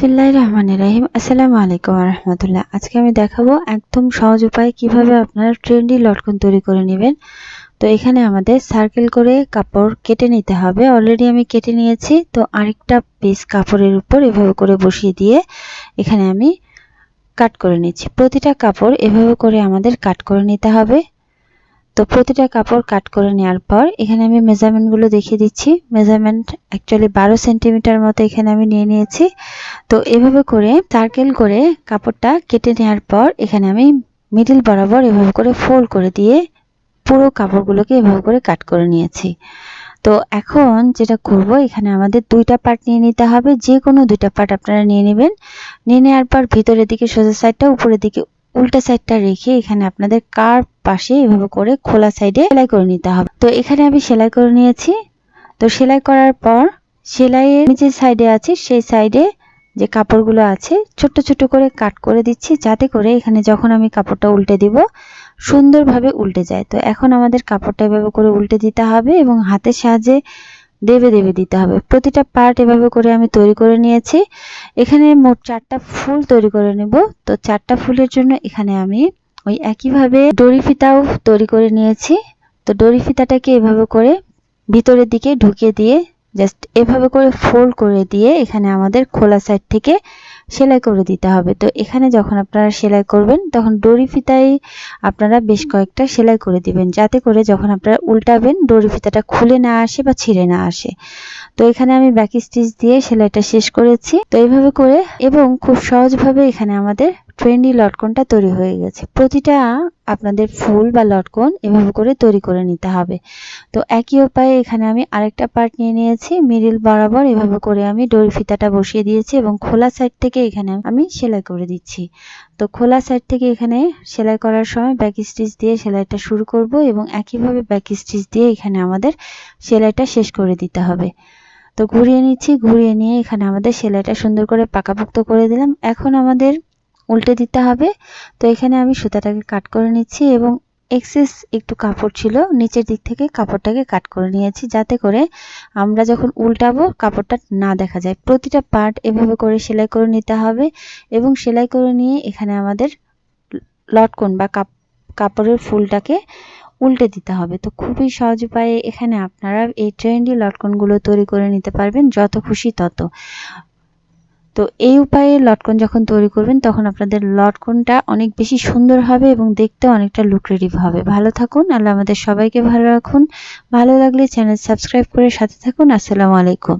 বিসমিল্লাহ রহমান রাহিম। আসসালামু আলাইকুম রহমতুল্লাহ। আজকে আমি দেখাবো একদম সহজ উপায় কীভাবে আপনারা ট্রেন্ডি লটকন তৈরি করে নেবেন। তো এখানে আমাদের সার্কেল করে কাপড় কেটে নিতে হবে। অলরেডি আমি কেটে নিয়েছি। তো আরেকটা পিস কাপড়ের উপর এভাবে করে বসিয়ে দিয়ে এখানে আমি কাট করে নিচ্ছি। প্রতিটা কাপড় এভাবে করে আমাদের কাট করে নিতে হবে। তো প্রতিটা কাপড় কাট করে নেওয়ার পর, এখানে আমি মেজারমেন্টগুলো দেখিয়ে দিচ্ছি। মেজারমেন্ট অ্যাকচুয়ালি বারো সেন্টিমিটার মতো এখানে আমি নিয়ে নিয়েছি। তো এভাবে করে সার্কেল করে কাপড়টা কেটে নেওয়ার পর, এখানে আমি মিডিল বরাবর এভাবে করে ফোল্ড করে দিয়ে পুরো কাপড়গুলোকে এভাবে করে কাট করে নিয়েছি। তো এখন যেটা করব, এখানে আমাদের দুইটা পার্ট নিয়ে নিতে হবে। যে কোনো দুইটা পার্ট আপনারা নিয়ে নেবেন। নিয়ে নেওয়ার পর ভিতরের দিকে সোজা সাইডটা উপরের দিকে উল্টা সাইডটা রেখে এখানে আপনাদের কার পাশে এভাবে করে খোলা সাইডে সেলাই করে নিতে হবে। তো এখানে আমি সেলাই করে নিয়েছি। তো সেলাই করার পর সেলাইয়ের নিচে সাইডে আছে, সেই সাইডে যে কাপড়গুলো আছে, ছোট্ট ছোট করে কাট করে দিচ্ছি যাতে করে এখানে যখন আমি কাপড়টা উল্টে দিব, সুন্দরভাবে উল্টে যায়। তো এখন আমাদের কাপড়টা এভাবে করে উল্টে দিতে হবে এবং হাতের সাহায্যে দেবে দেবে দিতে হবে। প্রতিটা পার্ট এভাবে করে আমি তৈরি করে নিয়েছি। এখানে মোট চারটা ফুল তৈরি করে নেব। তো চারটা ফুলের জন্য এখানে আমি ওই একইভাবে দড়ি ফিতাও তৈরি করে নিয়েছি। তো দড়ি ফিতাটাকে এভাবে করে ভিতরের দিকে ঢুকিয়ে দিয়ে জাস্ট এভাবে করে ফোল্ড করে দিয়ে এখানে আমাদের খোলা সাইড থেকে সেলাই করে দিতে হবে। তো এখানে যখন আপনারা সেলাই করবেন, তখন ডোরি ফিতায় আপনারা বেশ কয়েকটা সেলাই করে দিবেন। যাতে করে যখন আপনারা উল্টাবেন ডোরি ফিতাটা খুলে না আসে বা ছিঁড়ে না আসে। তো এখানে আমি ব্যাক স্টিচ দিয়ে সেলাইটা শেষ করেছি। তো এইভাবে করে এবং খুব সহজভাবে এখানে আমাদের ট্রেন্ডি লটকনটা তৈরি হয়ে গেছে। প্রতিটা আপনাদের ফুল বা লটকন এভাবে করে তৈরি করে নিতে হবে। তো একই উপায়ে এখানে আমি আরেকটা পার্ট নিয়ে নিয়েছি। মিডিল বরাবর এভাবে করে আমি ডোরি ফিতাটা বসিয়ে দিয়েছি এবং খোলা সাইড থেকে এখানে আমি সেলাই করে দিচ্ছি। তো খোলা সাইড থেকে এখানে সেলাই করার সময় ব্যাক স্টিচ দিয়ে সেলাইটা শুরু করব এবং একইভাবে ব্যাক স্টিচ দিয়ে এখানে আমাদের সেলাইটা শেষ করে দিতে হবে। তো ঘুরিয়ে নিচ্ছি, ঘুরিয়ে নিয়ে এখানে আমাদের সেলাইটা সুন্দর করে পাকাপোক্ত করে দিলাম। এখন আমাদের উল্টে দিতে হবে। তো এখানে আমি সুতাটাকে কাট করে নিচ্ছি এবং এক্সেস একটু কাপড় ছিল, নিচের দিক থেকে কাপড়টাকে কাট করে নিয়েছি যাতে করে আমরা যখন উল্টাবো কাপড়টা না দেখা যায়। প্রতিটা পার্ট এভাবে করে সেলাই করে নিতে হবে এবং সেলাই করে নিয়ে এখানে আমাদের লটকন বা কাপড়ের ফুলটাকে উল্টে দিতে হবে। তো খুবই সহজ উপায়ে এখানে আপনারা এই ট্রেন্ডি লটকনগুলো তৈরি করে নিতে পারবেন, যত খুশি তত। তো এই উপায়ে লটকন যখন তৈরি করবেন, তখন আপনাদের লটকনটা অনেক বেশি সুন্দর হবে এবং দেখতে অনেকটা লুক্রেটিভ হবে। ভালো থাকুন, আল্লাহ আমাদের সবাইকে ভালো রাখুন। ভালো লাগলে চ্যানেল সাবস্ক্রাইব করে সাথে থাকুন। আসসালামু আলাইকুম।